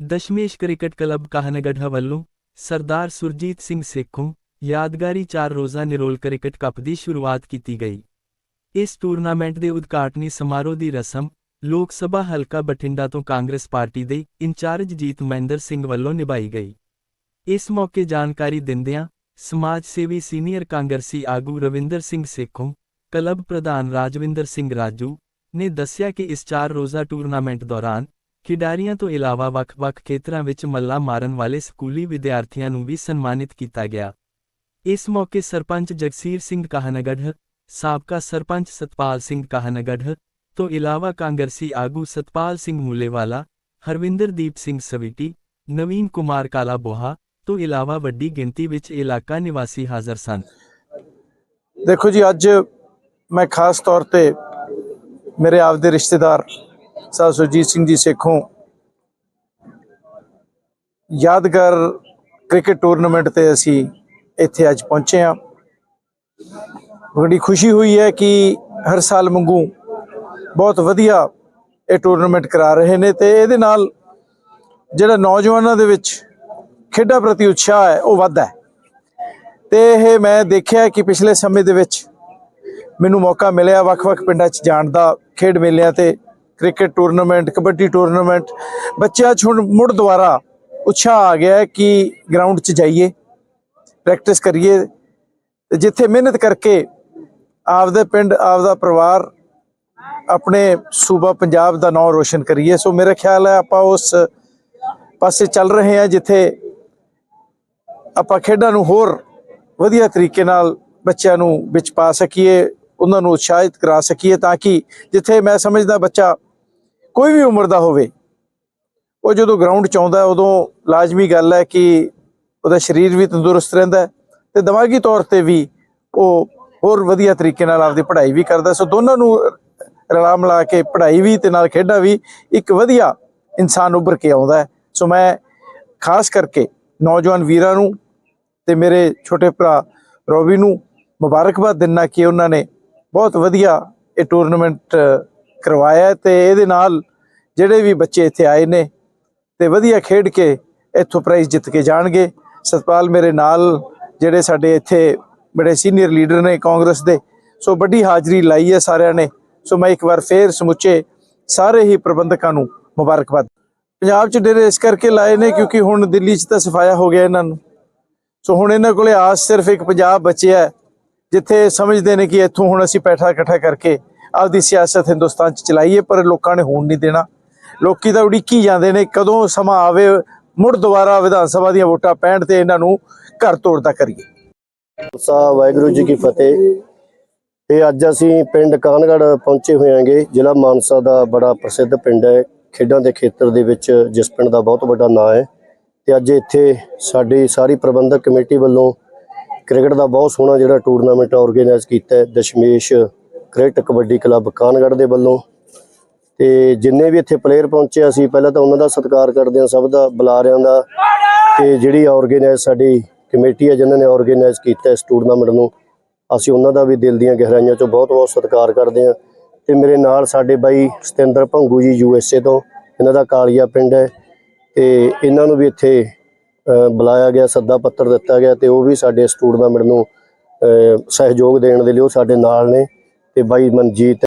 Dashmesh cricket club ਕਾਹਨਗੜ੍ਹਾ ਵੱਲੋਂ ਸਰਦਾਰ ਸੁਰਜੀਤ ਸਿੰਘ ਸੇਖੋਂ ਯਾਦਗਾਰੀ ਚਾਰ ਰੋਜ਼ਾ ਨਿਰੋਲ ਕ੍ਰਿਕਟ ਕੱਪ ਦੀ ਸ਼ੁਰੂਆਤ ਕੀਤੀ ਗਈ। ਇਸ ਟੂਰਨਾਮੈਂਟ ਦੇ ਉਦਘਾਟਨੀ ਸਮਾਰੋਹ ਦੀ ਰਸਮ ਲੋਕ ਸਭਾ ਹਲਕਾ ਬਠਿੰਡਾ ਤੋਂ ਕਾਂਗਰਸ ਪਾਰਟੀ ਦੇ ਇੰਚਾਰਜ ਜੀਤ ਮਹਿੰਦਰ ਸਿੰਘ ਵੱਲੋਂ ਨਿਭਾਈ ਗਈ। ਇਸ ਮੌਕੇ ਜਾਣਕਾਰੀ ਦਿੰਦਿਆਂ ਸਮਾਜ ਸੇਵੀ ਸੀਨੀਅਰ ਕਾਂਗਰਸੀ ਆਗੂ ਰਵਿੰਦਰ ਸਿੰਘ ਸੇਖੋਂ ਕਲੱਬ ਪ੍ਰਧਾਨ ਰਾਜਵਿੰਦਰ ਸਿੰਘ ਰਾਜੂ ਨੇ ਦੱਸਿਆ ਕਿ ਇਸ ਚਾਰ ਰੋਜ਼ਾ ਟੂਰਨਾਮੈਂਟ ਦੌਰਾਨ ਖਿਡਾਰੀਆਂ ਤੋਂ ਇਲਾਵਾ ਵੱਖ-ਵੱਖ ਖੇਤਰਾਂ ਵਿੱਚ ਮੱਲਾ ਮਾਰਨ ਵਾਲੇ ਸਕੂਲੀ ਵਿਦਿਆਰਥੀਆਂ ਨੂੰ ਵੀ ਸਨਮਾਨਿਤ ਕੀਤਾ ਗਿਆ। ਇਸ ਮੌਕੇ ਸਰਪੰਚ ਜਗਸੀਰ ਸਿੰਘ ਕਾਹਨਗੜ੍ਹ, ਸਾਬਕਾ ਸਰਪੰਚ ਸਤਪਾਲ ਸਿੰਘ ਕਾਹਨਗੜ੍ਹ ਤੋਂ ਇਲਾਵਾ ਕਾਂਗਰਸੀ ਆਗੂ ਸਤਪਾਲ ਸਿੰਘ ਮੂਲੇਵਾਲਾ, ਹਰਵਿੰਦਰਦੀਪ ਸਿੰਘ ਸਵੀਟੀ, ਨਵੀਨ ਕੁਮਾਰ ਕਾਲਾ ਬੋਹਾ ਤੋਂ ਇਲਾਵਾ ਵੱਡੀ ਗਿਣਤੀ ਵਿੱਚ ਇਲਾਕਾ ਨਿਵਾਸੀ ਹਾਜ਼ਰ ਸਨ। ਦੇਖੋ ਜੀ, ਅੱਜ ਮੈਂ ਖਾਸ ਤੌਰ ਤੇ ਮੇਰੇ ਆਪਦੇ ਰਿਸ਼ਤੇਦਾਰ ਸਾਹਿਬ ਸੁਰਜੀਤ ਸਿੰਘ ਜੀ ਸੇਖੋਂ ਯਾਦਗਾਰ ਕ੍ਰਿਕਟ ਟੂਰਨਾਮੈਂਟ ਤੇ ਅਸੀਂ ਇੱਥੇ ਅੱਜ ਪਹੁੰਚੇ ਹਾਂ। ਬੜੀ ਖੁਸ਼ੀ ਹੋਈ ਹੈ ਕਿ ਹਰ ਸਾਲ ਵਾਂਗੂ ਬਹੁਤ ਵਧੀਆ ਇਹ ਟੂਰਨਾਮੈਂਟ ਕਰਾ ਰਹੇ ਨੇ ਤੇ ਇਹਦੇ ਨਾਲ ਜਿਹੜਾ ਨੌਜਵਾਨਾਂ ਦੇ ਵਿੱਚ ਖੇਡਾਂ ਪ੍ਰਤੀ ਉਤਸ਼ਾਹ ਹੈ, ਉਹ ਵੱਧਦਾ ਹੈ। ਤੇ ਇਹ ਮੈਂ ਦੇਖਿਆ ਕਿ ਪਿਛਲੇ ਸਮੇਂ ਦੇ ਵਿੱਚ ਮੈਨੂੰ ਮੌਕਾ ਮਿਲਿਆ, ਵੱਖ-ਵੱਖ ਪਿੰਡਾਂ 'ਚ ਜਾਣ ਦਾ, ਖੇਡ ਮੇਲਿਆਂ ਤੇ ਕ੍ਰਿਕਟ ਟੂਰਨਾਮੈਂਟ, ਕਬੱਡੀ ਟੂਰਨਾਮੈਂਟ। ਬੱਚਿਆਂ 'ਚ ਹੁਣ ਮੁੜ ਦੁਬਾਰਾ ਉਤਸ਼ਾਹ ਆ ਗਿਆ ਕਿ ਗਰਾਊਂਡ 'ਚ ਜਾਈਏ ਪ੍ਰੈਕਟਿਸ ਕਰੀਏ। ਤੇ ਜਿੱਥੇ ਮਿਹਨਤ ਕਰਕੇ ਆਪਦੇ ਪਿੰਡ, ਆਪਦਾ ਪਰਿਵਾਰ, ਆਪਣੇ ਸੂਬਾ ਪੰਜਾਬ ਦਾ ਨਾਮ ਰੋਸ਼ਨ ਕਰੀਏ। ਸੋ ਮੇਰਾ ਖਿਆਲ ਹੈ ਆਪਾਂ ਉਸ ਪਾਸੇ ਚੱਲ ਰਹੇ ਹਾਂ ਜਿੱਥੇ ਆਪਾਂ ਖੇਡਾਂ ਨੂੰ ਹੋਰ ਵਧੀਆ ਤਰੀਕੇ ਨਾਲ ਬੱਚਿਆਂ ਨੂੰ ਵਿੱਚ ਪਾ ਸਕੀਏ, ਉਹਨਾਂ ਨੂੰ ਉਤਸ਼ਾਹਿਤ ਕਰਾ ਸਕੀਏ ਤਾਂ ਕਿ ਜਿੱਥੇ ਮੈਂ ਸਮਝਦਾ ਬੱਚਾ ਕੋਈ ਵੀ ਉਮਰ ਦਾ ਹੋਵੇ, ਉਹ ਜਦੋਂ ਗਰਾਊਂਡ 'ਚ ਆਉਂਦਾ ਉਦੋਂ ਲਾਜ਼ਮੀ ਗੱਲ ਹੈ ਕਿ ਉਹਦਾ ਸਰੀਰ ਵੀ ਤੰਦਰੁਸਤ ਰਹਿੰਦਾ ਹੈ ਤੇ ਦਿਮਾਗੀ ਤੌਰ ਤੇ ਵੀ ਉਹ ਹੋਰ ਵਧੀਆ ਤਰੀਕੇ ਨਾਲ ਆਪਦੀ ਪੜ੍ਹਾਈ ਵੀ ਕਰਦਾ ਸੋ ਦੋਨਾਂ ਨੂੰ ਰਲਾ ਮਿਲਾ ਕੇ ਪੜ੍ਹਾਈ ਵੀ ਤੇ ਨਾਲ ਖੇਡਾਂ ਵੀ ਇੱਕ ਵਧੀਆ ਇਨਸਾਨ ਉੱਭਰ ਕੇ ਆਉਂਦਾ ਹੈ। ਸੋ ਮੈਂ ਖਾਸ ਕਰਕੇ ਨੌਜਵਾਨ ਵੀਰਾਂ ਨੂੰ ਤੇ ਮੇਰੇ ਛੋਟੇ ਭਰਾ ਰੋਬੀ ਨੂੰ ਮੁਬਾਰਕਬਾਦ ਦਿੰਨਾ ਕਿ ਉਹਨਾਂ ਨੇ ਬਹੁਤ ਵਧੀਆ ਇਹ ਟੂਰਨਾਮੈਂਟ ਕਰਵਾਇਆ ਹੈ ਤੇ ਇਹਦੇ ਨਾਲ ਜਿਹੜੇ ਵੀ ਬੱਚੇ ਇੱਥੇ ਆਏ ਨੇ ਤੇ ਵਧੀਆ ਖੇਡ ਕੇ ਇੱਥੋਂ ਪ੍ਰਾਈਜ਼ ਜਿੱਤ ਕੇ ਜਾਣਗੇ। ਸਤਪਾਲ ਮੇਰੇ ਨਾਲ ਜਿਹੜੇ ਸਾਡੇ ਇੱਥੇ ਬੜੇ ਸੀਨੀਅਰ ਲੀਡਰ ਨੇ ਕਾਂਗਰਸ ਦੇ ਸੋ ਵੱਡੀ ਹਾਜ਼ਰੀ ਲਾਈ ਹੈ ਸਾਰਿਆਂ ਨੇ। ਸੋ ਮੈਂ ਇੱਕ ਵਾਰ ਫੇਰ ਸਮੁੱਚੇ ਸਾਰੇ ਹੀ ਪ੍ਰਬੰਧਕਾਂ ਨੂੰ ਮੁਬਾਰਕਬਾਦ। ਪੰਜਾਬ 'ਚ ਡੇਰੇ ਇਸ ਕਰਕੇ ਲਾਏ ਨੇ ਕਿਉਂਕਿ ਹੁਣ ਦਿੱਲੀ 'ਚ ਤਾਂ ਸਫਾਇਆ ਹੋ ਗਿਆ ਇਹਨਾਂ ਨੂੰ। ਸੋ ਹੁਣ ਇਹਨਾਂ ਕੋਲੇ ਆਸ ਸਿਰਫ ਇੱਕ ਪੰਜਾਬ ਬਚਿਆ ਹੈ, ਜਿੱਥੇ ਸਮਝਦੇ ਨੇ ਕਿ ਇੱਥੋਂ ਹੁਣ ਅਸੀਂ ਪੈਠਾ ਇਕੱਠਾ ਕਰਕੇ ਆਪਦੀ ਸਿਆਸਤ ਹਿੰਦੁਸਤਾਨ 'ਚ ਚਲਾਈਏ ਪਰ ਲੋਕਾਂ ਨੇ ਹੋਣ ਨਹੀਂ ਦੇਣਾ। ਲੋਕੀ ਤਾਂ ਉਡੀਕੀ ਜਾਂਦੇ ਨੇ, ਕਦੋਂ ਸਮਾਂ ਆਵੇ, ਮੁੜ ਦੁਬਾਰਾ ਵਿਧਾਨ ਸਭਾ ਦੀਆਂ ਵੋਟਾਂ ਪੈਣ ਤੇ ਇਹਨਾਂ ਨੂੰ ਘਰ ਤੋੜਦਾ ਕਰੀਏ। ਖਾਲਸਾ, ਵਾਹਿਗੁਰੂ ਜੀ ਕੀ ਫਤਿਹ। ਇਹ ਅੱਜ ਅਸੀਂ ਪਿੰਡ ਕਾਨਗੜ ਪਹੁੰਚੇ ਹੋਏ ਹਾਂਗੇ, ਜ਼ਿਲ੍ਹਾ ਮਾਨਸਾ ਦਾ ਬੜਾ ਪ੍ਰਸਿੱਧ ਪਿੰਡ ਹੈ। ਖੇਡਾਂ ਦੇ ਖੇਤਰ ਦੇ ਵਿੱਚ ਜਿਸ ਪਿੰਡ ਦਾ ਬਹੁਤ ਵੱਡਾ ਨਾਂ ਹੈ। ਤੇ ਅੱਜ ਇੱਥੇ ਸਾਡੀ ਸਾਰੀ ਪ੍ਰਬੰਧਕ ਕਮੇਟੀ ਵੱਲੋਂ ਕ੍ਰਿਕਟ ਦਾ ਬਹੁਤ ਸੋਹਣਾ ਜਿਹੜਾ ਟੂਰਨਾਮੈਂਟ ਆਰਗੇਨਾਈਜ਼ ਕੀਤਾ ਹੈ। ਦਸ਼ਮੇਸ਼ ਕ੍ਰਿਕਟ ਕਬੱਡੀ ਕਲੱਬ ਕਾਨਗੜ ਦੇ ਵੱਲੋਂ। ਤੇ ਜਿੰਨੇ ਵੀ ਇੱਥੇ ਪਲੇਅਰ ਪਹੁੰਚੇ ਅਸੀਂ ਪਹਿਲਾਂ ਤਾਂ ਉਹਨਾਂ ਦਾ ਸਤਿਕਾਰ ਕਰਦੇ ਹਾਂ, ਸਭ ਦਾ ਬੁਲਾਰਿਆਂ ਦਾ। ਤੇ ਜਿਹੜੀ ਆਰਗੇਨਾਈਜ਼ ਸਾਡੀ ਕਮੇਟੀ ਹੈ ਜਿਨ੍ਹਾਂ ਨੇ ਆਰਗੇਨਾਈਜ਼ ਕੀਤਾ ਇਸ ਟੂਰਨਾਮੈਂਟ ਨੂੰ, ਅਸੀਂ ਉਹਨਾਂ ਦਾ ਵੀ ਦਿਲ ਦੀਆਂ ਗਹਿਰਾਈਆਂ ਚੋਂ ਬਹੁਤ-ਬਹੁਤ ਸਤਿਕਾਰ ਕਰਦੇ ਹਾਂ। ਤੇ ਮੇਰੇ ਨਾਲ ਸਾਡੇ ਬਾਈ Satinder Bhangu ji U S A ਤੋਂ, ਇਹਨਾਂ ਦਾ ਕਾਲੀਆ ਪਿੰਡ ਹੈ। ਤੇ ਇਹਨਾਂ ਨੂੰ ਵੀ ਇੱਥੇ ਬੁਲਾਇਆ ਗਿਆ, ਸੱਦਾ ਪੱਤਰ ਦਿੱਤਾ ਗਿਆ ਤੇ ਉਹ ਵੀ ਸਾਡੇ ਇਸ ਟੂਰਨਾਮੈਂਟ ਨੂੰ ਸਹਿਯੋਗ ਦੇਣ ਦੇ ਲਈ ਉਹ ਸਾਡੇ ਨਾਲ ਨੇ। ਤੇ ਬਾਈ ਮਨਜੀਤ